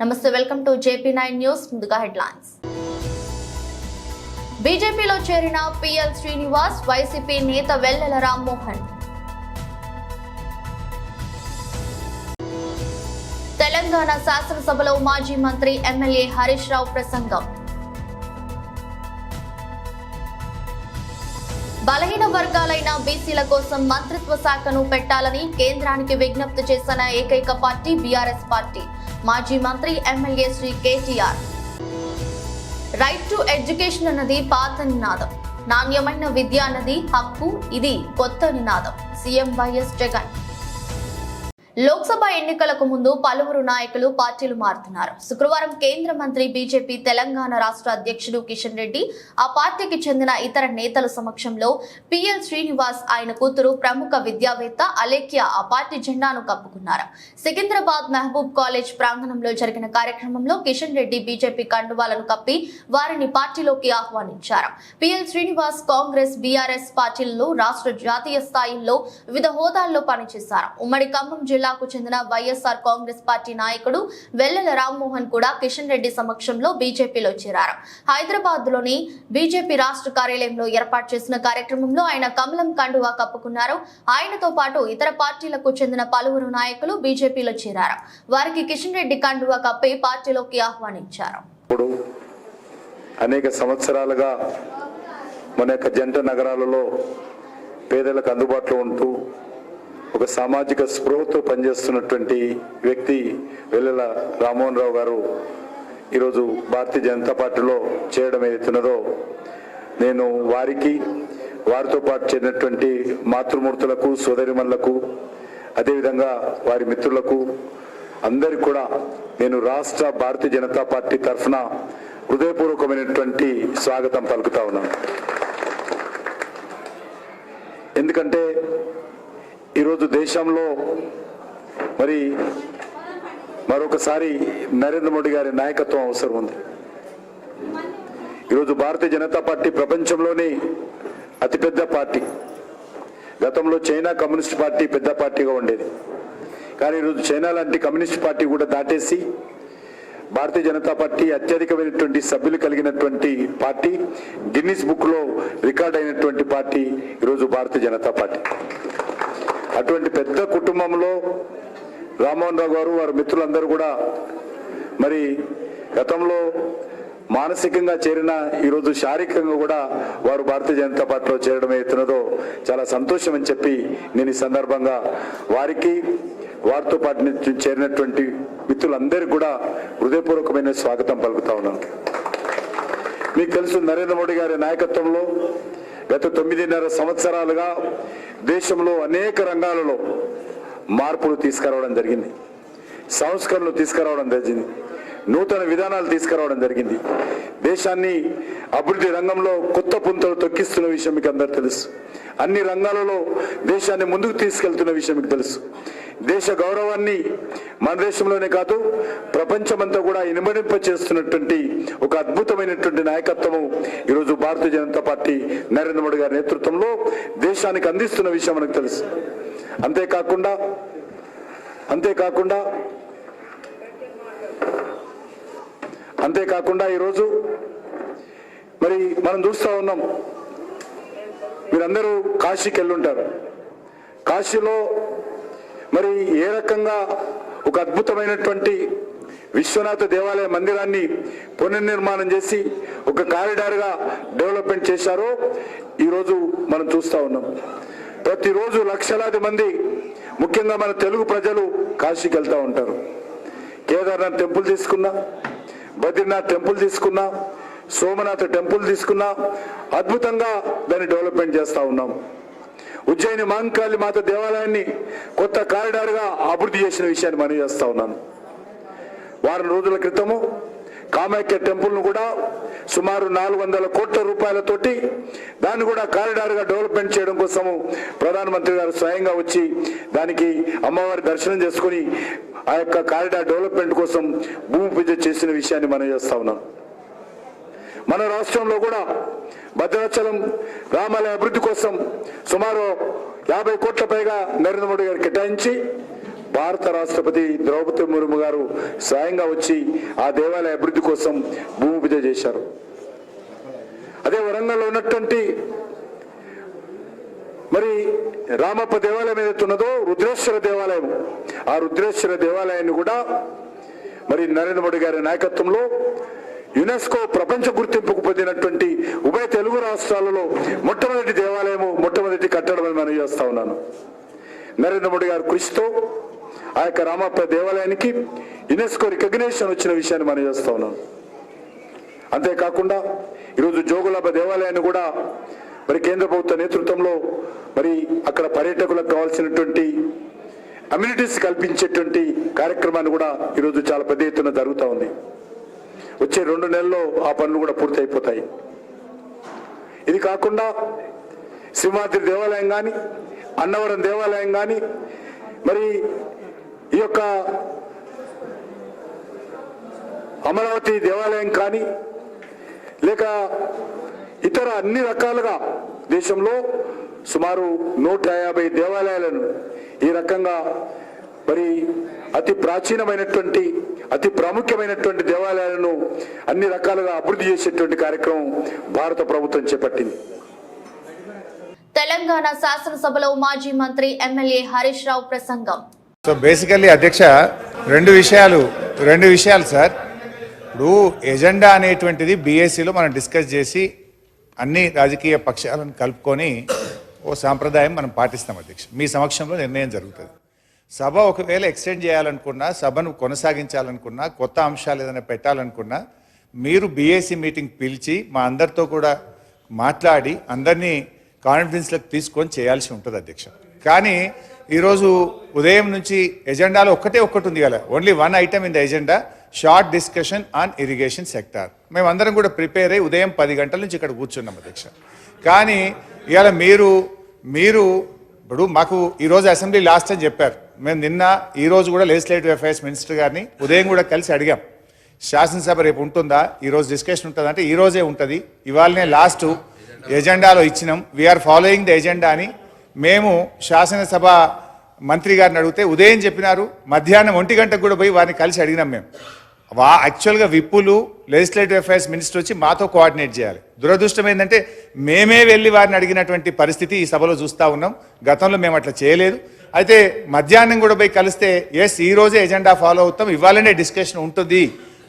Namaste welcome to JP nine news ముందుగా headlines. బీజేపీలో చేరిన పిఎల్ శ్రీనివాస్ వైసీపీ నేత వెల్లెల రామ్మోహన్. తెలంగాణ శాసనసభలో మాజీ మంత్రి ఎమ్మెల్యే హరీష్ రావు ప్రసంగం. బలహీన వర్గాలైన బీసీల కోసం మంత్రిత్వ శాఖను పెట్టాలని కేంద్రానికి విజ్ఞప్తి చేసిన ఏకైక పార్టీ బీఆర్ఎస్ పార్టీ. మాజీ మంత్రి MLA Shri KTR. Right to education అన్నది పాత నినాదం. నాణ్యమైన విద్య అన్నది హక్కు ఇది కొత్త నినాదం. CM YS Jagan. లోక్సభ ఎన్నికలకు ముందు పలువురు నాయకులు పార్టీలు మారుతున్నారు. శుక్రవారం కేంద్ర మంత్రి బీజేపీ తెలంగాణ రాష్ట్ర అధ్యక్షుడు కిషన్ రెడ్డి ఆ పార్టీకి చెందిన ఇతర నేతల సమక్షంలో పిఎల్ శ్రీనివాస్ ఆయన కూతురు ప్రముఖ విద్యావేత్త అలేఖ్య ఆ పార్టీ జెండాను కప్పుకున్నారు. సికింద్రాబాద్ మహబూబ్ కాలేజ్ ప్రాంగణంలో జరిగిన కార్యక్రమంలో కిషన్ రెడ్డి బీజేపీ కండువాలను కప్పి వారిని పార్టీలోకి ఆహ్వానించారు. పిఎల్ శ్రీనివాస్ కాంగ్రెస్ బీఆర్ఎస్ పార్టీలలో రాష్ట్ర జాతీయ స్థాయిల్లో వివిధ హోదాల్లో పనిచేశారు. ఉమ్మడి ఖమ్మం జిల్లా జిల్లాకు చెందిన వైఎస్ఆర్ కాంగ్రెస్ పార్టీ నాయకుడు వెల్లెల రామ్మోహన్ కూడా కిషన్ రెడ్డి సమక్షంలో బీజేపీలో చేరారు. హైదరాబాద్లోని బీజేపీ రాష్ట్ర కార్యాలయంలో ఏర్పాటు చేసిన కార్యక్రమంలో ఆయన కమలం కండువా కప్పుకున్నారు. ఆయనతో పాటు ఇతర పార్టీలకు చెందిన పలువురు నాయకులు బీజేపీలో చేరారు. వారికి కిషన్ రెడ్డి కండువా కప్పి పార్టీలోకి ఆహ్వానించారు. అనేక సంవత్సరాలుగా మన యొక్క జంట నగరాలలో పేదలకు అందుబాటులో ఉంటూ ఒక సామాజిక స్పృహతో పనిచేస్తున్నటువంటి వ్యక్తి వెల్లెల రామ్మోహన్ రావు గారు ఈరోజు భారతీయ జనతా పార్టీలో చేయడం ఏదైతున్నదో నేను వారికి వారితో పాటు చేరినటువంటి మాతృమూర్తులకు సోదరిమణులకు అదేవిధంగా వారి మిత్రులకు అందరికి కూడా నేను రాష్ట్ర భారతీయ జనతా పార్టీ తరఫున హృదయపూర్వకమైనటువంటి స్వాగతం పలుకుతా ఉన్నాను. ఎందుకంటే ఈరోజు దేశంలో మరి మరొకసారి నరేంద్ర మోడీ గారి నాయకత్వం అవసరం ఉంది. ఈరోజు భారతీయ జనతా పార్టీ ప్రపంచంలోనే అతిపెద్ద పార్టీ. గతంలో చైనా కమ్యూనిస్ట్ పార్టీ పెద్ద పార్టీగా ఉండేది. కానీ ఈరోజు చైనా లాంటి కమ్యూనిస్ట్ పార్టీ కూడా దాటేసి భారతీయ జనతా పార్టీ అత్యధికమైనటువంటి సభ్యులు కలిగినటువంటి పార్టీ గిన్నిస్ బుక్లో రికార్డ్ అయినటువంటి పార్టీ ఈరోజు భారతీయ జనతా పార్టీ. అటువంటి పెద్ద కుటుంబంలో రామ్మోహన్ రావు గారు వారి మిత్రులందరూ కూడా మరి గతంలో మానసికంగా చేరిన ఈరోజు శారీరకంగా కూడా వారు భారతీయ జనతా పార్టీలో చేరడం అవుతున్నదో చాలా సంతోషం అని చెప్పి నేను ఈ సందర్భంగా వారికి వారితో పాటు చేరినటువంటి మిత్రులందరికీ కూడా హృదయపూర్వకమైన స్వాగతం పలుకుతా ఉన్నాను. మీకు తెలుసు నరేంద్ర మోడీ గారి నాయకత్వంలో గత తొమ్మిదిన్నర సంవత్సరాలుగా దేశంలో అనేక రంగాలలో మార్పులు తీసుకురావడం జరిగింది. సంస్కరణలు తీసుకురావడం జరిగింది. నూతన విధానాలు తీసుకురావడం జరిగింది. దేశాన్ని అభివృద్ధి రంగంలో కొత్త పుంతలు తొక్కిస్తున్న విషయం మీకు అందరు తెలుసు. అన్ని రంగాలలో దేశాన్ని ముందుకు తీసుకెళ్తున్న విషయం మీకు తెలుసు. దేశ గౌరవాన్ని మన దేశంలోనే కాదు ప్రపంచమంతా కూడా ఇనుమడింప చేస్తున్నటువంటి ఒక అద్భుతమైనటువంటి నాయకత్వము ఈరోజు భారతీయ జనతా పార్టీ నరేంద్ర మోడీ గారి నేతృత్వంలో దేశానికి అందిస్తున్న విషయం మనకు తెలుసు. అంతేకాకుండా అంతేకాకుండా అంతేకాకుండా ఈరోజు మరి మనం చూస్తూ ఉన్నాం మీరందరూ కాశీకి వెళ్ళుంటారు. కాశీలో మరి ఏ రకంగా ఒక అద్భుతమైనటువంటి విశ్వనాథ దేవాలయ మందిరాన్ని పునర్నిర్మాణం చేసి ఒక కారిడార్గా డెవలప్మెంట్ చేశారో ఈరోజు మనం చూస్తూ ఉన్నాం. ప్రతిరోజు లక్షలాది మంది ముఖ్యంగా మన తెలుగు ప్రజలు కాశీకి వెళ్తూ ఉంటారు. కేదార్నాథ్ టెంపుల్ తీసుకున్నా బద్రీనాథ్ టెంపుల్ తీసుకున్నా సోమనాథ్ టెంపుల్ తీసుకున్నా అద్భుతంగా దాన్ని డెవలప్మెంట్ చేస్తూ ఉన్నాం. ఉజ్జయిని మహంకాళి మాత దేవాలయాన్ని కొత్త కారిడార్గా అభివృద్ధి చేసిన విషయాన్ని మనం చేస్తా ఉన్నాను వారం రోజుల క్రితము కామాఖ్య టెంపుల్ను కూడా సుమారు నాలుగు వందల కోట్ల రూపాయలతోటి దాన్ని కూడా కారిడార్గా డెవలప్మెంట్ చేయడం కోసము ప్రధానమంత్రి గారు స్వయంగా వచ్చి దానికి అమ్మవారి దర్శనం చేసుకుని ఆ యొక్క కారిడార్ డెవలప్మెంట్ కోసం భూమి పూజ చేసిన విషయాన్ని మనం చేస్తా ఉన్నాం. మన రాష్ట్రంలో కూడా భద్రాచలం రామాలయ అభివృద్ధి కోసం సుమారు యాభై కోట్ల పైగా నరేంద్ర మోడీ గారు కేటాయించి భారత రాష్ట్రపతి ద్రౌపది ముర్ము గారు స్వయంగా వచ్చి ఆ దేవాలయ అభివృద్ధి కోసం భూమి పూజ చేశారు. అదే వరంగల్లో ఉన్నటువంటి మరి రామప్ప దేవాలయం ఏదైతే ఉన్నదో రుద్రేశ్వర దేవాలయం ఆ రుద్రేశ్వర దేవాలయాన్ని కూడా మరి నరేంద్ర మోడీ గారి నాయకత్వంలో యునెస్కో ప్రపంచ గుర్తింపుకు పొందినటువంటి ఉభయ తెలుగు రాష్ట్రాలలో మొట్టమొదటి దేవాలయము మొట్టమొదటి కట్టడం అని మనం చేస్తా ఉన్నాను. నరేంద్ర మోడీ గారి కృషితో ఆ యొక్క రామప్ప దేవాలయానికి యునెస్కో రికగ్నేషన్ వచ్చిన విషయాన్ని మనం చేస్తా ఉన్నాం. అంతేకాకుండా ఈరోజు జోగులాభ దేవాలయాన్ని కూడా మరి కేంద్ర ప్రభుత్వ నేతృత్వంలో మరి అక్కడ పర్యాటకులకు కావాల్సినటువంటి అమ్యూనిటీస్ కల్పించేటువంటి కార్యక్రమాన్ని కూడా ఈరోజు చాలా పెద్ద ఎత్తున జరుగుతూ ఉంది. వచ్చే రెండు నెలల్లో ఆ పనులు కూడా పూర్తయిపోతాయి. ఇది కాకుండా సింహాద్రి దేవాలయం కానీ అన్నవరం దేవాలయం కానీ మరి ఈ యొక్క అమరావతి దేవాలయం కానీ లేక ఇతర అన్ని రకాలుగా దేశంలో సుమారు నూట యాభై దేవాలయాలను ఈ రకంగా మరి అతి ప్రాచీనమైనటువంటి అతి ప్రాముఖ్యమైనటువంటి దేవాలయాలను అన్ని రకాలుగా అభివృద్ధి చేసేటువంటి కార్యక్రమం భారత ప్రభుత్వం చేపట్టింది. తెలంగాణ శాసనసభలో మాజీ మంత్రి ఎమ్మెల్యే హరీష్ రావు ప్రసంగం. సో బేసికల్లీ అధ్యక్ష రెండు విషయాలు రెండు విషయాలు సార్. ఇప్పుడు ఎజెండా అనేటువంటిది బీఎస్సీలో మనం డిస్కస్ చేసి అన్ని రాజకీయ పక్షాలను కలుపుకొని ఓ సాంప్రదాయం మనం పాటిస్తాం అధ్యక్ష. మీ సమక్షంలో నిర్ణయం జరుగుతుంది. సభ ఒకవేళ ఎక్స్టెండ్ చేయాలనుకున్నా సభను కొనసాగించాలనుకున్నా కొత్త అంశాలు ఏదైనా పెట్టాలనుకున్నా మీరు బీఏసీ మీటింగ్ పిలిచి మా అందరితో కూడా మాట్లాడి అందరినీ కాన్ఫిడెన్స్లకు తీసుకొని చేయాల్సి ఉంటుంది అధ్యక్ష. కానీ ఈరోజు ఉదయం నుంచి ఎజెండాలో ఒక్కటే ఒక్కటి ఉంది కదా. Only one item in the agenda short discussion on irrigation sector. మేమందరం కూడా ప్రిపేర్ అయ్యి ఉదయం పది గంటల నుంచి ఇక్కడ కూర్చున్నాం అధ్యక్ష. కానీ ఇవాళ మీరు మీరు ఇప్పుడు మాకు ఈరోజు అసెంబ్లీ లాస్ట్ అని చెప్పారు. మేము నిన్న ఈ రోజు కూడా లెజిస్లేటివ్ అఫైర్స్ మినిస్టర్ గారిని ఉదయం కూడా కలిసి అడిగాం. శాసనసభ రేపు ఉంటుందా? ఈరోజు డిస్కషన్ ఉంటుందా? అంటే ఈరోజే ఉంటుంది. ఇవాళనే లాస్ట్ ఎజెండాలో ఇచ్చినాం. వీఆర్ ఫాలోయింగ్ ద ఎజెండా అని మేము శాసనసభ మంత్రి గారిని అడిగితే ఉదయం చెప్పినారు. మధ్యాహ్నం ఒంటి గంటకు కూడా పోయి వారిని కలిసి అడిగినాం మేము. వా యాక్చువల్గా విప్పులు లెజిస్లేటివ్ అఫైర్స్ మినిస్టర్ వచ్చి మాతో కోఆర్డినేట్ చేయాలి. దురదృష్టం ఏంటంటే మేమే వెళ్ళి వారిని అడిగినటువంటి పరిస్థితి ఈ సభలో చూస్తూ ఉన్నాం. గతంలో మేము అట్లా చేయలేదు. అయితే మధ్యాహ్నం కూడా పోయి కలిస్తే ఎస్ ఈ రోజే ఎజెండా ఫాలో అవుతాం ఇవాళనే డిస్కషన్ ఉంటుంది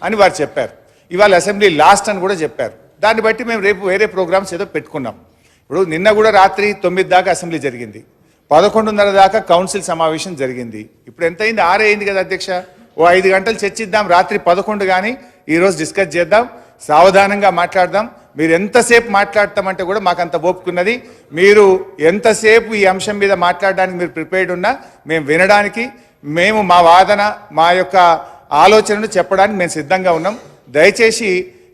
అని వారు చెప్పారు. ఇవాళ అసెంబ్లీ లాస్ట్ అని కూడా చెప్పారు. దాన్ని బట్టి మేము రేపు వేరే ప్రోగ్రామ్స్ ఏదో పెట్టుకున్నాం. ఇప్పుడు నిన్న కూడా రాత్రి తొమ్మిది దాకా అసెంబ్లీ జరిగింది. పదకొండున్నర దాకా కౌన్సిల్ సమావేశం జరిగింది. ఇప్పుడు ఎంత అయింది? ఆరే అయింది కదా అధ్యక్ష. ఓ ఐదు గంటలు చర్చిద్దాం రాత్రి పదకొండు కానీ ఈరోజు డిస్కస్ చేద్దాం సావధానంగా మాట్లాడదాం. మీరు ఎంతసేపు మాట్లాడతామంటే కూడా మాకు అంత ఓపుకున్నది. మీరు ఎంతసేపు ఈ అంశం మీద మాట్లాడడానికి మీరు ప్రిపేర్డ్ ఉన్నా మేము వినడానికి మేము మా వాదన మా యొక్క ఆలోచనను చెప్పడానికి మేము సిద్ధంగా ఉన్నాం. దయచేసి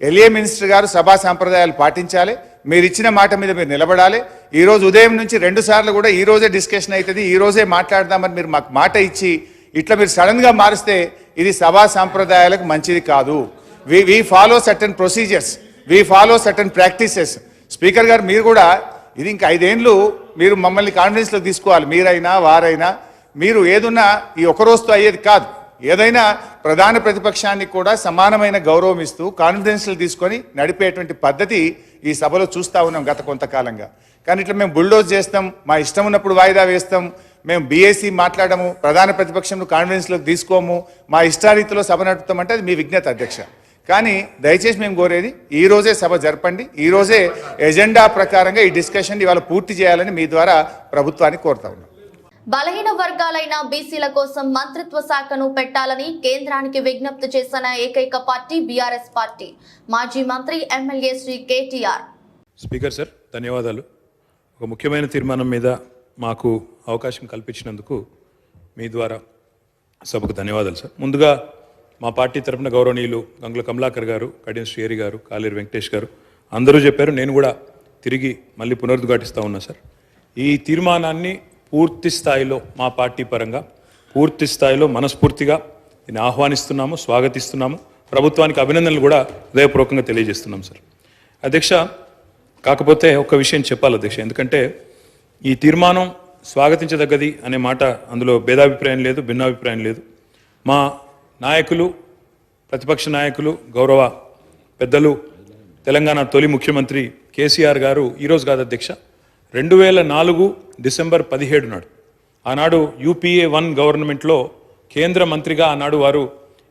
ఎల్ఏ మినిస్టర్ గారు సభా సాంప్రదాయాలు పాటించాలి. మీరు ఇచ్చిన మాట మీద మీరు నిలబడాలి. ఈరోజు ఉదయం నుంచి రెండు సార్లు కూడా ఈ రోజే డిస్కషన్ అవుతుంది. ఈ రోజే మాట్లాడదామని మీరు మాకు మాట ఇచ్చి ఇట్లా మీరు సడన్గా మారిస్తే ఇది సభా సాంప్రదాయాలకు మంచిది కాదు. We we follow certain procedures we follow certain practices speaker గారు మీరు కూడా ఇది ఇంకా ఐదేండ్లు మీరు మమ్మల్ని కాన్ఫిడెన్స్లో తీసుకోవాలి. మీరైనా వారైనా మీరు ఏదున్నా ఈ ఒక రోజుతో అయ్యేది కాదు. ఏదైనా ప్రధాన ప్రతిపక్షానికి కూడా సమానమైన గౌరవం ఇస్తూ కాన్ఫిడెన్స్లు తీసుకొని నడిపేటువంటి పద్ధతి ఈ సభలో చూస్తా ఉన్నాం గత కొంతకాలంగా. కానీ ఇట్లా మేము బుల్డోజ్ చేస్తాం మా ఇష్టం ఉన్నప్పుడు వాయిదా వేస్తాం మేము బీఏసీ మాట్లాడము ప్రధాన ప్రతిపక్షంను కాన్ఫిడెన్స్లోకి తీసుకోము మా ఇష్టారీతిలో సభ నడుపుతామంటే అది మీ విజ్ఞత అధ్యక్ష. కానీ దయచేసి మేము కోరేది ఈ రోజే సభ జరపండి ఈ రోజే ఎజెండా ప్రకారంగా ఈ డిస్కషన్ ఇవాళ పూర్తి చేయాలని మీ ద్వారా ప్రభుత్వాన్ని కోరుతా ఉన్నాం. బలహీన వర్గాలైన బీసీల కోసం మంత్రిత్వ శాఖను పెట్టాలని కేంద్రానికి విజ్ఞప్తి చేసిన ఏకైక పార్టీ బీఆర్ఎస్ పార్టీ. మాజీ మంత్రి MLA Shri KTR. Speaker sir ధన్యవాదాలు. ఒక ముఖ్యమైన తీర్మానం మీద మాకు అవకాశం కల్పించినందుకు మీ ద్వారా సభకు ధన్యవాదాలు సార్. ముందుగా మా పార్టీ తరపున గౌరవనీయులు గంగుల కమలాకర్ గారు కడియం శ్రీహరి గారు కాలేరు వెంకటేష్ గారు అందరూ చెప్పారు నేను కూడా తిరిగి మళ్ళీ పునరుద్ఘాటిస్తూ ఉన్నా సార్. ఈ తీర్మానాన్ని పూర్తి స్థాయిలో మా పార్టీ పరంగా పూర్తి స్థాయిలో మనస్ఫూర్తిగా దీన్ని ఆహ్వానిస్తున్నాము స్వాగతిస్తున్నాము. ప్రభుత్వానికి అభినందనలు కూడా హృదయపూర్వకంగా తెలియజేస్తున్నాం సార్. అధ్యక్ష కాకపోతే ఒక విషయం చెప్పాలి అధ్యక్ష. ఎందుకంటే ఈ తీర్మానం స్వాగతించదగ్గది అనే మాట అందులో భేదాభిప్రాయం లేదు భిన్నాభిప్రాయం లేదు. మా నాయకులు ప్రతిపక్ష నాయకులు గౌరవ పెద్దలు తెలంగాణ తొలి ముఖ్యమంత్రి కేసీఆర్ గారు ఈరోజు కాదు అధ్యక్ష. రెండు వేల నాలుగు డిసెంబర్ పదిహేడు నాడు. ఆనాడు యూపీఏ వన్ గవర్నమెంట్లో కేంద్ర మంత్రిగా ఆనాడు వారు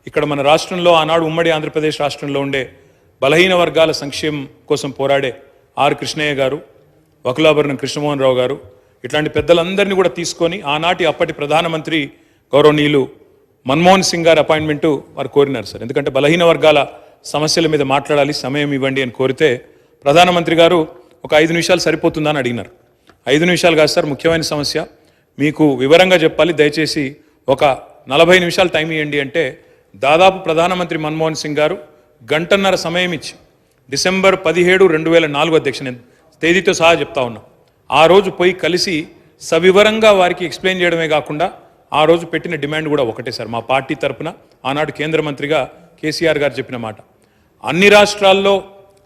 ఇక్కడ మన రాష్ట్రంలో ఆనాడు ఉమ్మడి ఆంధ్రప్రదేశ్ రాష్ట్రంలో ఉండే బలహీన వర్గాల సంక్షేమం కోసం పోరాడే ఆర్ కృష్ణయ్య గారు వకులాభరణం కృష్ణమోహన్ రావు గారు ఇట్లాంటి పెద్దలందరినీ కూడా తీసుకొని ఆనాటి అప్పటి ప్రధానమంత్రి గౌరవనీయులు మన్మోహన్ సింగ్ గారి అపాయింట్మెంటు వారు కోరినారు సార్. ఎందుకంటే బలహీన వర్గాల సమస్యల మీద మాట్లాడాలి సమయం ఇవ్వండి అని కోరితే ప్రధానమంత్రి గారు ఒక ఐదు నిమిషాలు సరిపోతుందని అడిగినారు. ఐదు నిమిషాలు కాదు సార్ ముఖ్యమైన సమస్య. మీకు వివరంగా చెప్పాలి దయచేసి ఒక నలభై నిమిషాలు టైం ఇవ్వండి అంటే దాదాపు ప్రధానమంత్రి మన్మోహన్ సింగ్ గారు గంటన్నర సమయం ఇచ్చి డిసెంబర్ పదిహేడు రెండు వేల నాలుగు అధ్యక్ష తేదీతో సహా చెప్తా ఉన్నా. ఆ రోజు పోయి కలిసి సవివరంగా వారికి ఎక్స్ప్లెయిన్ చేయడమే కాకుండా ఆ రోజు పెట్టిన డిమాండ్ కూడా ఒకటే సార్. మా పార్టీ తరపున ఆనాడు కేంద్ర మంత్రిగా కేసీఆర్ గారు చెప్పిన మాట. అన్ని రాష్ట్రాల్లో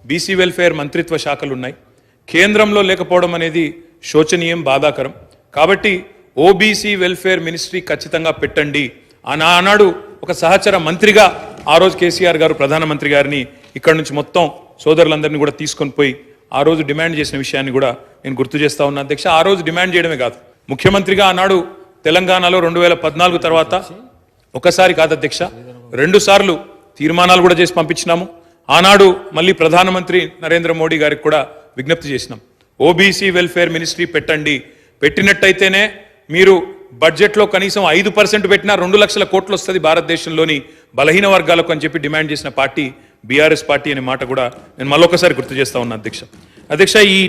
బీసీ వెల్ఫేర్ మంత్రిత్వ శాఖలు ఉన్నాయి కేంద్రంలో లేకపోవడం అనేది శోచనీయం బాధాకరం. కాబట్టి ఓబీసీ వెల్ఫేర్ మినిస్ట్రీ ఖచ్చితంగా పెట్టండి. అని ఆనాడు ఒక సహచర మంత్రిగా ఆ రోజు కేసీఆర్ గారు ప్రధానమంత్రి గారిని ఇక్కడ నుంచి మొత్తం సోదరులందరినీ కూడా తీసుకొని పోయి ఆ రోజు డిమాండ్ చేసిన విషయాన్ని కూడా నేను గుర్తు చేస్తా ఉన్నా. అధ్యక్ష ఆ రోజు డిమాండ్ చేయడమే కాదు. ముఖ్యమంత్రిగా ఆనాడు తెలంగాణలో రెండు వేల పద్నాలుగు తర్వాత ఒకసారి కాదు అధ్యక్ష రెండు సార్లు తీర్మానాలు కూడా చేసి పంపించినాము. ఆనాడు మళ్ళీ ప్రధానమంత్రి నరేంద్ర మోడీ గారికి కూడా విజ్ఞప్తి చేసినాం. ఓబీసీ వెల్ఫేర్ మినిస్ట్రీ పెట్టండి. పెట్టినట్టయితేనే మీరు బడ్జెట్లో కనీసం ఐదు పర్సెంట్ పెట్టినా రెండు లక్షల కోట్లు వస్తుంది భారతదేశంలోని బలహీన వర్గాలకు అని చెప్పి డిమాండ్ చేసిన పార్టీ బీఆర్ఎస్ పార్టీ అనే మాట కూడా నేను మళ్ళొకసారి గుర్తు చేస్తా ఉన్నా అధ్యక్ష. అధ్యక్ష ఈ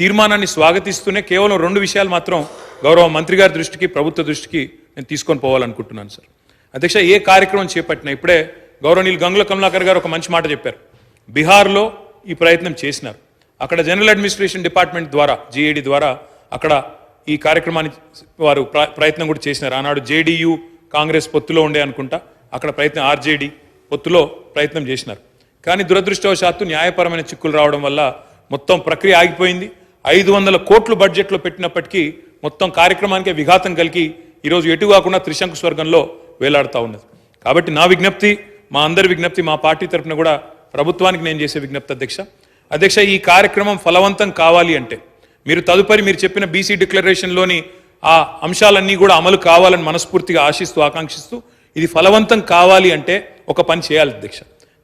తీర్మానాన్ని స్వాగతిస్తూనే కేవలం రెండు విషయాలు మాత్రం గౌరవ మంత్రి గారి దృష్టికి ప్రభుత్వ దృష్టికి నేను తీసుకొని పోవాలనుకుంటున్నాను సార్. అధ్యక్ష ఏ కార్యక్రమం చేపట్టినా ఇప్పుడే గౌరవనీయులు గంగుల కమలాకర్ గారు ఒక మంచి మాట చెప్పారు. బీహార్లో ఈ ప్రయత్నం చేసినారు. అక్కడ జనరల్ అడ్మినిస్ట్రేషన్ డిపార్ట్మెంట్ ద్వారా జీఏడి ద్వారా అక్కడ ఈ కార్యక్రమాన్ని వారు ప్ర- ప్రయత్నం కూడా చేసినారు. ఆనాడు జేడీయూ కాంగ్రెస్ పొత్తులో ఉండే అనుకుంటా అక్కడ ప్రయత్నం ఆర్జేడీ పొత్తులో ప్రయత్నం చేసినారు. కానీ దురదృష్టవశాత్తు న్యాయపరమైన చిక్కులు రావడం వల్ల మొత్తం ప్రక్రియ ఆగిపోయింది. ఐదు వందల కోట్లు బడ్జెట్లో పెట్టినప్పటికీ మొత్తం కార్యక్రమానికి విఘాతం కలిగి ఈరోజు ఎటు కాకుండా త్రిశంకు స్వర్గంలో వేలాడుతూ ఉన్నది. కాబట్టి నా విజ్ఞప్తి మా అందరి విజ్ఞప్తి మా పార్టీ తరఫున కూడా ప్రభుత్వానికి నేను చేసే విజ్ఞప్తి అధ్యక్ష. అధ్యక్ష ఈ కార్యక్రమం ఫలవంతం కావాలి అంటే మీరు తదుపరి మీరు చెప్పిన బీసీ డిక్లరేషన్లోని ఆ అంశాలన్నీ కూడా అమలు కావాలని మనస్ఫూర్తిగా ఆశిస్తూ ఆకాంక్షిస్తూ ఇది ఫలవంతం కావాలి అంటే ఒక పని చేయాలి అధ్యక్ష.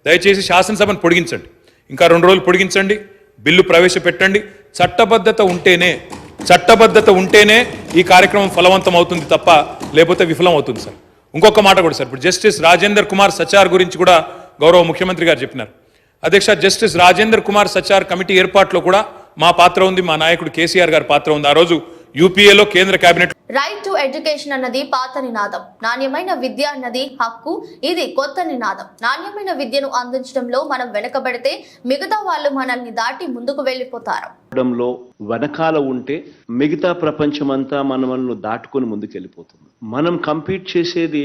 దయచేసి శాసనసభను పొడిగించండి. ఇంకా రెండు రోజులు పొడిగించండి బిల్లు ప్రవేశపెట్టండి. చట్టబద్ధత ఉంటేనే చట్టబద్ధత ఉంటేనే ఈ కార్యక్రమం ఫలవంతం అవుతుంది తప్ప లేకపోతే విఫలం అవుతుంది సార్. ఇంకొక మాట కూడా సార్. ఇప్పుడు జస్టిస్ రాజేందర్ కుమార్ సచార్ గురించి కూడా గౌరవ ముఖ్యమంత్రి గారు చెప్పినారు. అధ్యక్ష జస్టిస్ రాజేందర్ కుమార్ సచార్ కమిటీ ఏర్పాట్లో కూడా మా పాత్ర ఉంది. మా నాయకుడు కేసీఆర్ గారి పాత్ర ఉంది. ఆ రోజు యూపీఏలో కేంద్ర కేబినెట్ రైట్ టు ఎడ్యుకేషన్ అన్నది పాత నినాదం. నాణ్యమైన విద్య అన్నది హక్కు ఇది కొత్త నినాదం. నాణ్యమైన విద్యను అందించడంలో మనం వెనకబడితే మిగతా వాళ్ళు మనల్ని దాటి ముందుకు వెళ్ళిపోతారు. వెనకాల ఉంటే మిగతా ప్రపంచం అంతా మనల్ని దాటుకొని ముందుకెళ్ళిపోతుంది. మనం కంపీట్ చేసేది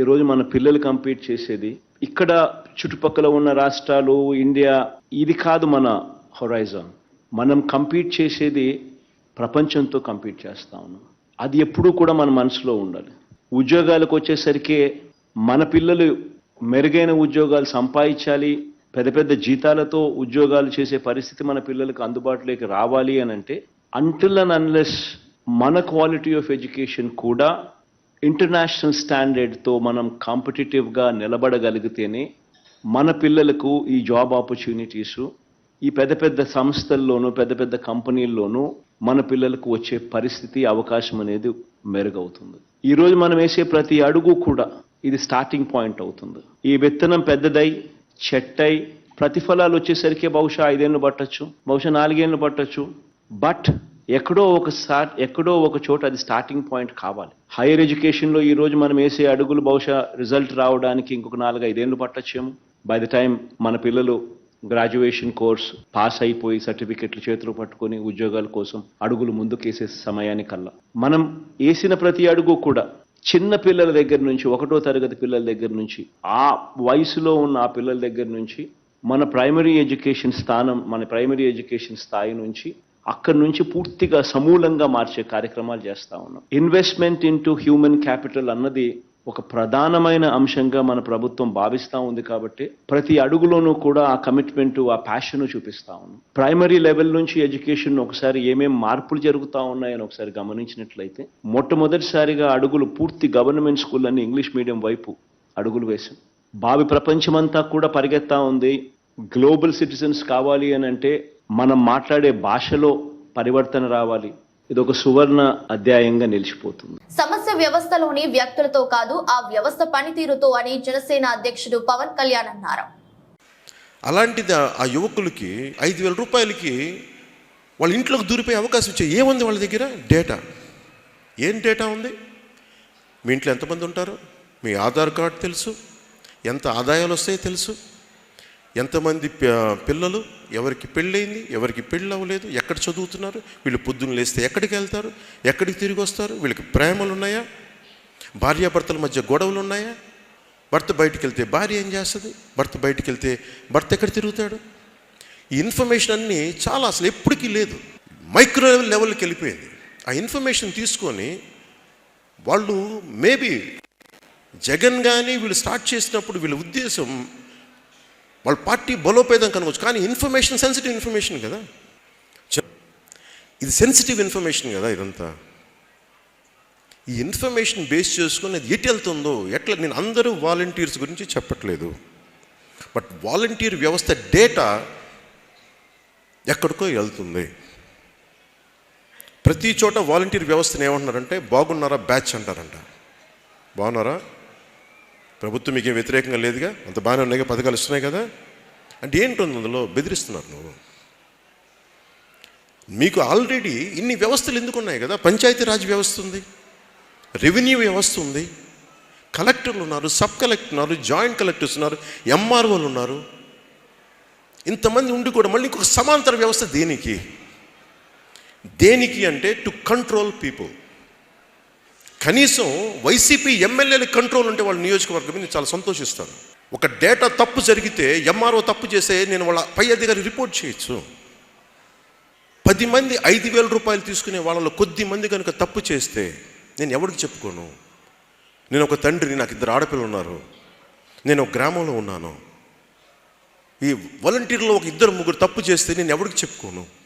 ఈరోజు మన పిల్లలు కంపీట్ చేసేది ఇక్కడ చుట్టుపక్కల ఉన్న రాష్ట్రాలు ఇండియా ఇది కాదు మన హొరైజన్ మనం కంపీట్ చేసేది ప్రపంచంతో కంపీట్ చేస్తా ఉన్నాం. అది ఎప్పుడూ కూడా మన మనసులో ఉండాలి. ఉద్యోగాలకు వచ్చేసరికి మన పిల్లలు మెరుగైన ఉద్యోగాలు సంపాదించాలి పెద్ద పెద్ద జీతాలతో ఉద్యోగాలు చేసే పరిస్థితి మన పిల్లలకు అందుబాటులోకి రావాలి అని అంటే అంటిల్ అండ్ అన్లెస్ మన క్వాలిటీ ఆఫ్ ఎడ్యుకేషన్ కూడా ఇంటర్నేషనల్ స్టాండర్డ్తో మనం కాంపిటేటివ్గా నిలబడగలిగితేనే మన పిల్లలకు ఈ జాబ్ ఆపర్చునిటీసు ఈ పెద్ద పెద్ద సంస్థల్లోనూ పెద్ద పెద్ద కంపెనీల్లోనూ మన పిల్లలకు వచ్చే పరిస్థితి అవకాశం అనేది మెరుగవుతుంది. ఈరోజు మనం వేసే ప్రతి అడుగు కూడా ఇది స్టార్టింగ్ పాయింట్ అవుతుంది. ఈ విత్తనం పెద్దదై చెట్టై ప్రతిఫలాలు వచ్చేసరికి బహుశా ఐదేళ్ళు పట్టొచ్చు బహుశా నాలుగేళ్ళు పట్టచ్చు. బట్ ఎక్కడో ఒక స్టార్ట్ ఎక్కడో ఒక చోట అది స్టార్టింగ్ పాయింట్ కావాలి. హైయర్ ఎడ్యుకేషన్లో ఈ రోజు మనం వేసే అడుగులు బహుశా రిజల్ట్ రావడానికి ఇంకొక నాలుగు ఐదేళ్ళు పట్టచ్చేమో. బై ద టైం మన పిల్లలు గ్రాడ్యుయేషన్ కోర్స్ పాస్ అయిపోయి సర్టిఫికెట్లు చేతులు పట్టుకొని ఉద్యోగాల కోసం అడుగులు ముందుకేసే సమయానికల్లా. మనం వేసిన ప్రతి అడుగు కూడా చిన్న పిల్లల దగ్గర నుంచి ఒకటో తరగతి పిల్లల దగ్గర నుంచి ఆ వయసులో ఉన్న ఆ పిల్లల దగ్గర నుంచి మన ప్రైమరీ ఎడ్యుకేషన్ స్థానం మన ప్రైమరీ ఎడ్యుకేషన్ స్థాయి నుంచి అక్కడి నుంచి పూర్తిగా సమూలంగా మార్చే కార్యక్రమాలు చేస్తా ఉన్నాం. ఇన్వెస్ట్మెంట్ ఇంటూ హ్యూమన్ క్యాపిటల్ అన్నది ఒక ప్రధానమైన అంశంగా మన ప్రభుత్వం భావిస్తూ ఉంది కాబట్టి ప్రతి అడుగులోనూ కూడా ఆ కమిట్మెంట్ ఆ ప్యాషన్ చూపిస్తా ఉన్నాం ప్రైమరీ లెవెల్ నుంచి ఎడ్యుకేషన్ ఒకసారి ఏమేం మార్పులు జరుగుతా ఉన్నాయని ఒకసారి గమనించినట్లయితే మొట్టమొదటిసారిగా అడుగులు పూర్తి గవర్నమెంట్ స్కూల్ అని ఇంగ్లీష్ మీడియం వైపు అడుగులు వేశాం. భావి ప్రపంచమంతా కూడా పరిగెత్తా ఉంది. గ్లోబల్ సిటిజన్స్ కావాలి అని అంటే మనం మాట్లాడే భాషలో పరివర్తన రావాలి. ఇది ఒక సువర్ణ అధ్యాయంగా నిలిచిపోతుంది. వ్యవస్థలోని వ్యక్తులతో కాదు ఆ వ్యవస్థ పనితీరుతో అని జనసేన అధ్యక్షుడు పవన్ కళ్యాణ్ అన్నారు. అలాంటిది ఆ- యువకులకి ఐదు వేల రూపాయలకి వాళ్ళ ఇంట్లోకి దూరిపోయే అవకాశం ఇచ్చే ఏముంది వాళ్ళ దగ్గర? డేటా. ఏం డేటా ఉంది? మీ ఇంట్లో ఎంతమంది ఉంటారు? మీ ఆధార్ కార్డు తెలుసు? ఎంత ఆదాయాలు వస్తాయో తెలుసు? ఎంతమంది పిల్లలు? ఎవరికి పెళ్ళయింది? ఎవరికి పెళ్ళి అవ్వలేదు ఎక్కడ చదువుతున్నారు? వీళ్ళు పొద్దున్న లేస్తే ఎక్కడికి వెళ్తారు? ఎక్కడికి తిరిగి వస్తారు? వీళ్ళకి ప్రేమలు ఉన్నాయా భార్యాభర్తల మధ్య గొడవలు ఉన్నాయా భర్త బయటికి వెళ్తే భార్య ఏం చేస్తుంది? భర్త బయటికి వెళ్తే భర్త ఎక్కడ తిరుగుతాడు? ఈ ఇన్ఫర్మేషన్ అన్నీ చాలా అసలు ఎప్పటికీ లేదు. మైక్రో లెవెల్కి వెళ్ళిపోయింది. ఆ ఇన్ఫర్మేషన్ తీసుకొని వాళ్ళు మేబీ జగన్ కానీ వీళ్ళు స్టార్ట్ చేసినప్పుడు వీళ్ళ ఉద్దేశం వాళ్ళ పార్టీ బలోపేతం కనుకోవచ్చు కానీ ఇన్ఫర్మేషన్ సెన్సిటివ్ ఇన్ఫర్మేషన్ కదా. ఇది సెన్సిటివ్ ఇన్ఫర్మేషన్ కదా ఇదంతా. ఈ ఇన్ఫర్మేషన్ బేస్ చేసుకొని అది ఎటు వెళ్తుందో ఎట్లా నేను అందరూ వాలంటీర్స్ గురించి చెప్పట్లేదు. బట్ వాలంటీర్ వ్యవస్థ డేటా ఎక్కడికో వెళ్తుంది. ప్రతి చోట వాలంటీర్ వ్యవస్థను ఏమంటున్నారంటే బాగున్నారా బ్యాచ్ అంటారంట. బాగున్నారా? ప్రభుత్వం మీకేం వ్యతిరేకంగా లేదుగా? అంత బాగానే ఉన్నాయి పథకాలు ఇస్తున్నాయి కదా? అంటే ఏంటుంది అందులో? బెదిరిస్తున్నారు నువ్వు. మీకు ఆల్రెడీ ఇన్ని వ్యవస్థలు ఎందుకు ఉన్నాయి కదా? పంచాయతీరాజ్ వ్యవస్థ ఉంది రెవెన్యూ వ్యవస్థ ఉంది కలెక్టర్లు ఉన్నారు సబ్ కలెక్టర్ ఉన్నారు జాయింట్ కలెక్టర్స్ ఉన్నారు ఎంఆర్ఓలు ఉన్నారు. ఇంతమంది ఉండి కూడా మళ్ళీ ఇంకొక సమాంతర వ్యవస్థ దేనికి? దేనికి అంటే టు కంట్రోల్ పీపుల్ కనీసం వైసీపీ ఎమ్మెల్యేల కంట్రోల్ ఉంటే వాళ్ళ నియోజకవర్గం నేను చాలా సంతోషిస్తాను ఒక డేటా తప్పు జరిగితే ఎంఆర్ఓ తప్పు చేస్తే నేను వాళ్ళ పై అధికారి రిపోర్ట్ చేయొచ్చు. పది మంది ఐదు వేల రూపాయలు తీసుకునే వాళ్ళలో కొద్ది మంది కనుక తప్పు చేస్తే నేను ఎవరికి చెప్పుకోను? నేను ఒక తండ్రిని నాకు ఇద్దరు ఆడపిల్లలు ఉన్నారు. నేను ఒక గ్రామంలో ఉన్నాను. ఈ వాలంటీర్లో ఒక ఇద్దరు ముగ్గురు తప్పు చేస్తే నేను ఎవరికి చెప్పుకోను?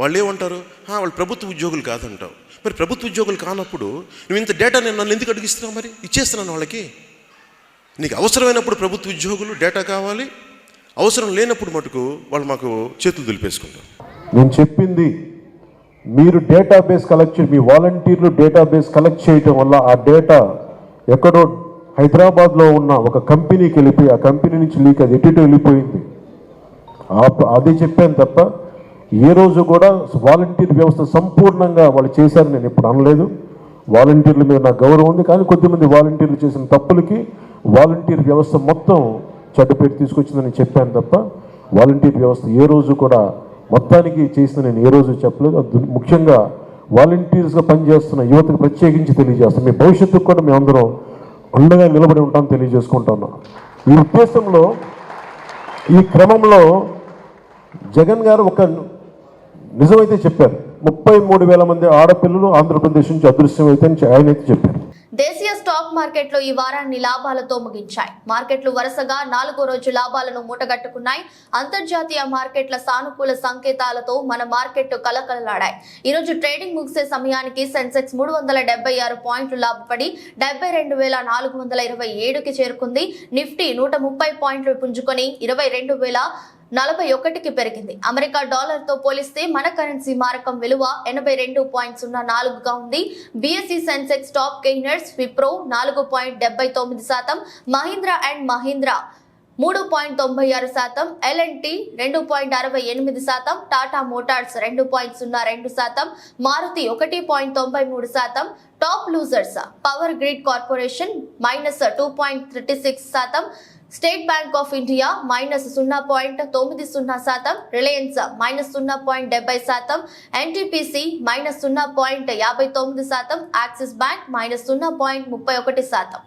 వాళ్ళు ఏమంటారు వాళ్ళు ప్రభుత్వ ఉద్యోగులు కాదంటావు. మరి ప్రభుత్వ ఉద్యోగులు కానప్పుడు నువ్వు ఇంత డేటా నేను నన్ను ఎందుకు అడిగిస్తున్నావు మరి? ఇచ్చేస్తున్నాను వాళ్ళకి. నీకు అవసరమైనప్పుడు ప్రభుత్వ ఉద్యోగులు డేటా కావాలి. అవసరం లేనప్పుడు మటుకు వాళ్ళు మాకు చేతులు దులిపేసుకుంటారు. నేను చెప్పింది మీరు డేటాబేస్ కలెక్ట్ మీ వాలంటీర్లు డేటాబేస్ కలెక్ట్ చేయటం వల్ల ఆ డేటా ఎక్కడో హైదరాబాద్లో ఉన్న ఒక కంపెనీకి వెళ్ళిపోయి ఆ కంపెనీ నుంచి లీక్ అది ఎటు వెళ్ళిపోయింది. అదే చెప్పాను తప్ప ఏ రోజు కూడా వాలంటీర్ వ్యవస్థ సంపూర్ణంగా వాళ్ళు చేశారని నేను ఇప్పుడు అనలేదు. వాలంటీర్ల మీద నాకు గౌరవం ఉంది. కానీ కొద్దిమంది వాలంటీర్లు చేసిన తప్పులకి వాలంటీర్ వ్యవస్థ మొత్తం చెడ్డ పేరు తీసుకొచ్చిందని చెప్పాను తప్ప వాలంటీర్ వ్యవస్థ ఏ రోజు కూడా మొత్తానికి చేసిన నేను ఏ రోజు చెప్పలేదు. ముఖ్యంగా వాలంటీర్స్గా పనిచేస్తున్న యువతకు ప్రత్యేకించి తెలియజేస్తాను. మీ భవిష్యత్తుకు కూడా మేమందరం అండగా నిలబడి ఉంటాం తెలియజేసుకుంటున్నాం ఈ ఉద్దేశంలో ఈ క్రమంలో జగన్ గారు ఒక నిజమైతే చెప్పారు. ముప్పై మూడు వేల మంది ఆడపిల్లలు ఆంధ్రప్రదేశ్ నుంచి అదృశ్యమైతే ఆయన అయితే చెప్పారు. దేశీయ స్టాక్ మార్కెట్లు ఈ వారాన్ని లాభాలతో ముగించాయి. మార్కెట్లు వరుసగా నాలుగో రోజు లాభాలను మూటగట్టుకున్నాయి. అంతర్జాతీయ మార్కెట్ల సానుకూల సంకేతాలతో మన మార్కెట్ కలకలలాడాయి ఈ రోజు ట్రేడింగ్ ముగిసే సమయానికి సెన్సెక్స్ మూడు వందల డెబ్బై ఆరు పాయింట్లు లాభపడి డెబ్బై రెండు వేల నాలుగు వందల ఇరవై ఏడుకి చేరుకుంది. నిఫ్టీ నూట ముప్పై పాయింట్లు పుంజుకొని ఇరవై రెండు వేల నలభై ఒకటికి పెరిగింది. అమెరికా డాలర్తో పోలిస్తే మన కరెన్సీ మారకం విలువ ఎనభై రెండు పాయింట్ సున్నా నాలుగుగా ఉంది. BSE Sensex top gainers Wipro నాలుగు పాయింట్ డెబ్బై తొమ్మిది శాతం మహీంద్రా అండ్ మహీంద్రా మూడు పాయింట్ తొంభై ఆరు శాతం ఎల్ఎన్టీ రెండు పాయింట్ అరవై ఎనిమిది శాతం టాటా మోటార్స్ రెండు పాయింట్ సున్నా రెండు శాతం మారుతి ఒకటి పాయింట్ తొంభై మూడు శాతం top losers power grid corporation minus two point thirty six శాతం State Bank of India minus సున్నా పాయింట్ తొమ్మిది సున్నా శాతం రిలయన్స్ మైనస్ సున్నా పాయింట్ డెబ్బై శాతం ఎన్టీపీసీ మైనస్ సున్నా పాయింట్ యాభై తొమ్మిది శాతం యాక్సిస్ బ్యాంక్ మైనస్ సున్నా పాయింట్ ముప్పై ఒకటి శాతం.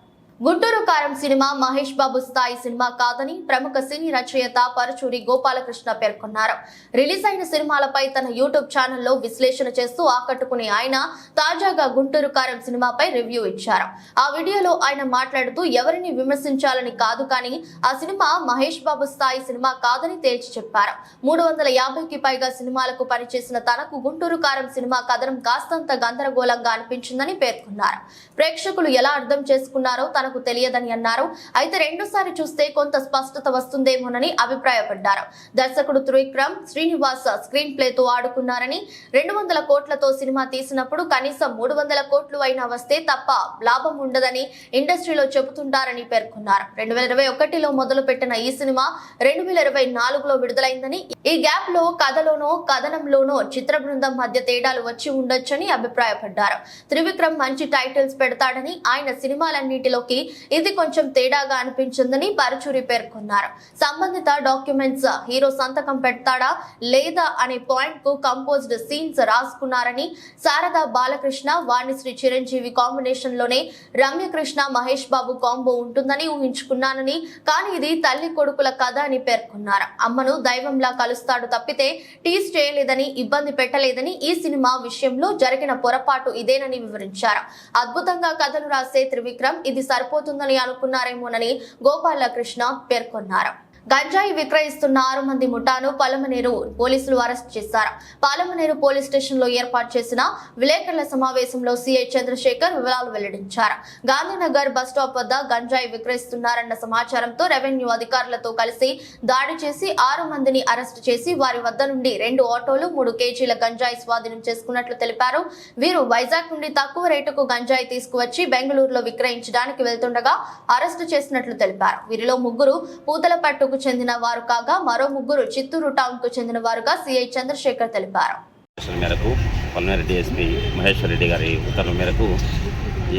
గుంటూరు కారం సినిమా మహేష్ బాబు స్థాయి సినిమా కాదని ప్రముఖ సినీ రచయిత పరుచూరి గోపాలకృష్ణ పేర్కొన్నారు. రిలీజ్ అయిన సినిమాలపై తన యూట్యూబ్ ఛానల్లో విశ్లేషణ చేస్తూ ఆకట్టుకునే ఆయన తాజాగా గుంటూరు కారం సినిమాపై రివ్యూ ఇచ్చారు. ఆ వీడియోలో ఆయన మాట్లాడుతూ ఎవరిని విమర్శించాలని కాదు కానీ ఆ సినిమా మహేష్ బాబు స్థాయి సినిమా కాదని తేల్చి చెప్పారు. మూడు వందల యాభైకి పైగా సినిమాలకు పనిచేసిన తనకు గుంటూరు కారం సినిమా కథనం కాస్తంత గందరగోళంగా అనిపించిందని పేర్కొన్నారు. ప్రేక్షకులు ఎలా అర్థం చేసుకున్నారో తన నాకు తెలియదని అన్నారు. అయితే రెండోసారి చూస్తే కొంత స్పష్టత వస్తుందేమోనని అభిప్రాయపడ్డారు. దర్శకుడు త్రివిక్రమ్ శ్రీనివాస్ స్క్రీన్ ప్లేతో ఆడుకున్నారని రెండు వందల కోట్లతో సినిమా తీసినప్పుడు కనీసం మూడు వందల కోట్లు అయినా వస్తే తప్ప లాభం ఉండదని ఇండస్ట్రీలో చెబుతుంటారని పేర్కొన్నారు. రెండు వేల ఇరవై ఒకటిలో మొదలు పెట్టిన ఈ సినిమా రెండు వేల ఇరవై నాలుగులో విడుదలైందని ఈ గ్యాప్లో కథలోనో కథనంలోనో చిత్ర బృందం మధ్య తేడాలు వచ్చి ఉండొచ్చని అభిప్రాయపడ్డారు. త్రివిక్రమ్ మంచి టైటిల్స్ పెడతాడని ఆయన సినిమాలన్నింటిలోకి ఇది కొంచెం తేడాగా అనిపించిందని పరచూరి పేర్కొన్నారు. సంబంధిత డాక్యుమెంట్స్ హీరో సంతకం పెడతాడా లేదా అనే పాయింట్కు కంపోజ్డ్ సీన్స్ రాసుకున్నారని శారదా బాలకృష్ణ వాణిశ్రీ చిరంజీవి కాంబినేషన్లోనే రమ్యకృష్ణ మహేష్ బాబు కాంబో ఉంటుందని ఊహించుకున్నానని కానీ ఇది తల్లి కొడుకుల కథ అని పేర్కొన్నారు. అమ్మను దైవంలా కలుస్తాడు తప్పితే టీస్ చేయలేదని ఇబ్బంది పెట్టలేదని ఈ సినిమా విషయంలో జరిగిన పొరపాటు ఇదేనని వివరించారు. అద్భుతంగా కథను రాసే త్రివిక్రమ్ ఇది సరిపోతుందని అనుకున్నారేమోనని గోపాలకృష్ణ పేర్కొన్నారు. గంజాయి విక్రయిస్తున్న ఆరు మంది ముఠాను పలమనేరు పోలీసులు అరెస్ట్ చేశారు. పాలమనేరు పోలీస్ స్టేషన్లో ఏర్పాటు చేసిన విలేకరుల సమావేశంలో సీఐ చంద్రశేఖర్ వివరాలు వెల్లడించారు. గాంధీనగర్ బస్ స్టాప్ వద్ద గంజాయి విక్రయిస్తున్నారన్న సమాచారంతో రెవెన్యూ అధికారులతో కలిసి దాడి చేసి ఆరు మందిని అరెస్ట్ చేసి వారి వద్ద నుండి రెండు ఆటోలు మూడు కేజీల గంజాయి స్వాధీనం చేసుకున్నట్లు తెలిపారు. వీరు వైజాగ్ నుండి తక్కువ రేటుకు గంజాయి తీసుకువచ్చి బెంగళూరులో విక్రయించడానికి వెళ్తుండగా అరెస్టు చేసినట్లు తెలిపారు. వీరిలో ముగ్గురు కు చెందిన వారు కాగా మరో ముగ్గురు చిత్తూరు టౌన్కు చెందిన వారుగా సిఐ చంద్రశేఖర్ తెలిపారు. మేరకు పల్నాడు డిఎస్పీ మహేశ్వర్ రెడ్డి గారి ఉత్తర్వుల మేరకు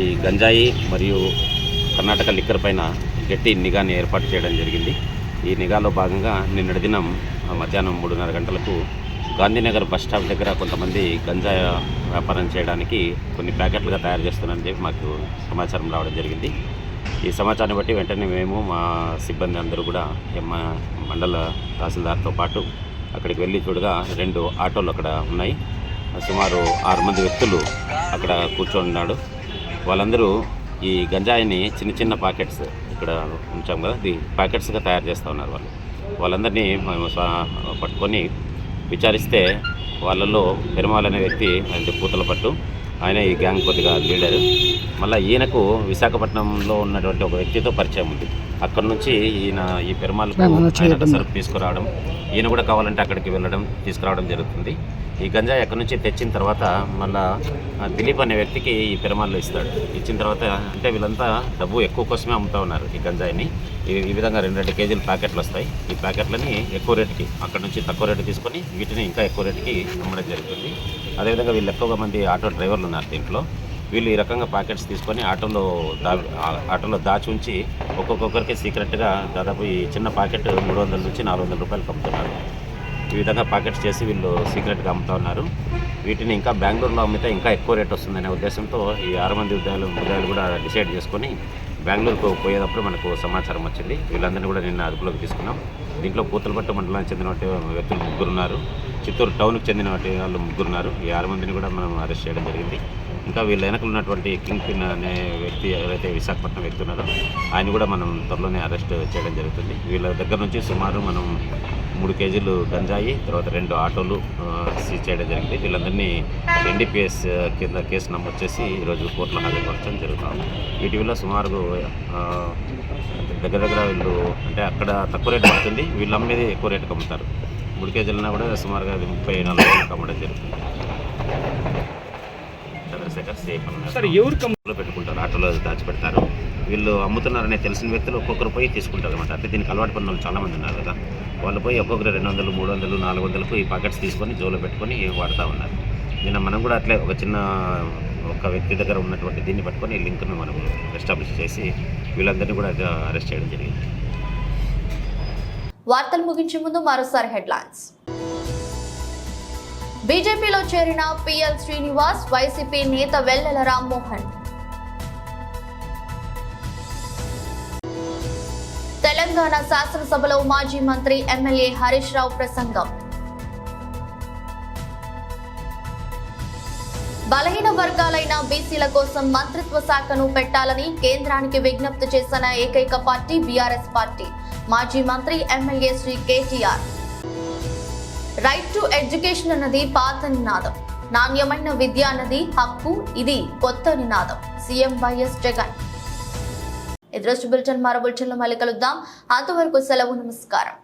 ఈ గంజాయి మరియు కర్ణాటక లిక్కర్ పైన గట్టి నిఘాని ఏర్పాటు చేయడం జరిగింది. ఈ నిఘాలో భాగంగా నిన్నటి దినం మధ్యాహ్నం మూడున్నర గంటలకు గాంధీనగర్ బస్ స్టాప్ దగ్గర కొంతమంది గంజాయ వ్యాపారం చేయడానికి కొన్ని ప్యాకెట్లుగా తయారు చేస్తున్నారని చెప్పి మాకు సమాచారం రావడం జరిగింది. ఈ సమాచారాన్ని బట్టి వెంటనే మేము మా సిబ్బంది అందరూ కూడా మా మండల తహసీల్దార్తో పాటు అక్కడికి వెళ్ళి చూడగా రెండు ఆటోలు అక్కడ ఉన్నాయి. సుమారు ఆరు మంది వ్యక్తులు అక్కడ కూర్చొని ఉన్నాడు వాళ్ళందరూ ఈ గంజాయిని చిన్న చిన్న ప్యాకెట్స్ ఇక్కడ ఉంచాం కదా ఇది ప్యాకెట్స్గా తయారు చేస్తూ ఉన్నారు వాళ్ళు. వాళ్ళందరినీ మేము పట్టుకొని విచారిస్తే వాళ్ళలో పెరుమాల్ అనే వ్యక్తి అంటే పూతల పట్టు ఆయన ఈ గ్యాంగ్ కొద్దిగా లీడర్ మళ్ళీ ఈయనకు విశాఖపట్నంలో ఉన్నటువంటి ఒక వ్యక్తితో పరిచయం ఉంది. అక్కడ నుంచి ఈయన ఈ పెరుమాల్కు ఆయన సరుకు తీసుకురావడం ఈయన కూడా కావాలంటే అక్కడికి వెళ్ళడం తీసుకురావడం జరుగుతుంది. ఈ గంజాయి అక్కడ నుంచి తెచ్చిన తర్వాత మళ్ళా దిలీప్ అనే వ్యక్తికి ఈ పెరుమాల్లో ఇస్తాడు. ఇచ్చిన తర్వాత అంటే వీళ్ళంతా డబ్బు ఎక్కువ కోసమే అమ్ముతా ఉన్నారు ఈ గంజాయిని. ఈ ఈ విధంగా రెండు రెండు కేజీల ప్యాకెట్లు వస్తాయి. ఈ ప్యాకెట్లని ఎక్కువ రేటుకి అక్కడ నుంచి తక్కువ రేటు తీసుకొని వీటిని ఇంకా ఎక్కువ రేటుకి అమ్మడం జరుగుతుంది. అదేవిధంగా వీళ్ళు ఎక్కువగా మంది ఆటో డ్రైవర్లు ఉన్నారు దీంట్లో. వీళ్ళు ఈ రకంగా ప్యాకెట్స్ తీసుకొని ఆటోలో దా ఆటోలో దాచి ఉంచి ఒక్కొక్కరికి సీక్రెట్గా దాదాపు ఈ చిన్న ప్యాకెట్ మూడు వందల నుంచి నాలుగు వందల రూపాయలు అమ్ముతున్నారు. ఈ విధంగా ప్యాకెట్స్ చేసి వీళ్ళు సీక్రెట్గా అమ్ముతా ఉన్నారు. వీటిని ఇంకా బెంగళూరులో అమ్మితే ఇంకా ఎక్కువ రేట్ వస్తుందనే ఉద్దేశంతో ఈ ఆరు మంది ఉద్యోగాలు ఉద్యోగులు కూడా డిసైడ్ చేసుకొని బెంగళూరుకు పోయేటప్పుడు మనకు సమాచారం వచ్చింది. వీళ్ళందరినీ కూడా నిన్న అదుపులోకి తీసుకున్నాం. దీంట్లో పూతలపట్టు మండలానికి చెందిన వ్యక్తులు ముగ్గురు ఉన్నారు చిత్తూరు టౌన్కి చెందిన వాళ్ళు ముగ్గురు ఉన్నారు ఈ ఆరు మందిని కూడా మనం అరెస్ట్ చేయడం జరిగింది. ఇంకా వీళ్ళ వెనకలు ఉన్నటువంటి కింగ్ పిన్ అనే వ్యక్తి ఎవరైతే విశాఖపట్నం వ్యక్తి ఉన్నారో ఆయన కూడా మనం త్వరలోనే అరెస్ట్ చేయడం జరుగుతుంది. వీళ్ళ దగ్గర నుంచి సుమారు మనం మూడు కేజీలు గంజాయి తర్వాత రెండు ఆటోలు సీజ్ చేయడం జరిగింది. వీళ్ళందరినీ ఎన్డీపీఎస్ కింద కేసు నమోదు చేసి ఈరోజు కోర్టులో హాజరుపరచడం జరుగుతుంది. వీటి వల్ల సుమారు దగ్గర దగ్గర వీళ్ళు అంటే అక్కడ తక్కువ రేటు పడుతుంది. వీళ్ళు అమ్మేది ఎక్కువ రేటుకి అమ్ముతారు. మూడు కేజీలన్నా కూడా సుమారుగా అది ముప్పై నాలుగు అమ్మడం జరుగుతుంది. పెట్టుకుంటారు? ఆటోలో దాచిపెడతారు. వీళ్ళు అమ్ముతున్నారనే తెలిసిన వ్యక్తులు ఒక్కొక్కరు పోయి తీసుకుంటారు అనమాట అంటే దీనికి అలవాటు పడిన వాళ్ళు చాలా మంది ఉన్నారు కదా. వాళ్ళు పోయి ఒక్కొక్కరు రెండు వందలు మూడు వందలు నాలుగు వందలకు ఈ పాకెట్స్ తీసుకొని జోలో పెట్టుకొని వాడుతూ ఉన్నారు. నిన్న మనం కూడా అట్లే ఒక చిన్న ఒక వ్యక్తి దగ్గర ఉన్నటువంటి దీన్ని పట్టుకొని లింక్ను మనం ఎస్టాబ్లిష్ చేసి వీళ్ళందరినీ కూడా అరెస్ట్ చేయడం జరిగింది. వార్తలు ముగించే ముందు మరోసారి హెడ్లైన్స్. బీజేపీలో చేరిన పిఎల్ శ్రీనివాస్ వైసీపీ నేత వెల్లెల రామ్మోహన్. తెలంగాణ శాసనసభలో మాజీ మంత్రి ఎమ్మెల్యే హరీష్ రావు ప్రసంగం. బలహీన వర్గాలైన బీసీల కోసం మంత్రిత్వ శాఖను పెట్టాలని కేంద్రానికి విజ్ఞప్తి చేసిన ఏకైక పార్టీ బీఆర్ఎస్ పార్టీ. మాజీ మంత్రి MLA Shri KTR. Right to education అన్నది పాత నినాదం. నాణ్యమైన విద్య అన్నది హక్కు ఇది కొత్త నినాదం. CM YS Jagan. ఎదురొచ్చు బులెటిన్ మరో బులెటిన్లో మళ్ళీ కలుద్దాం. అంతవరకు సెలవు నమస్కారం.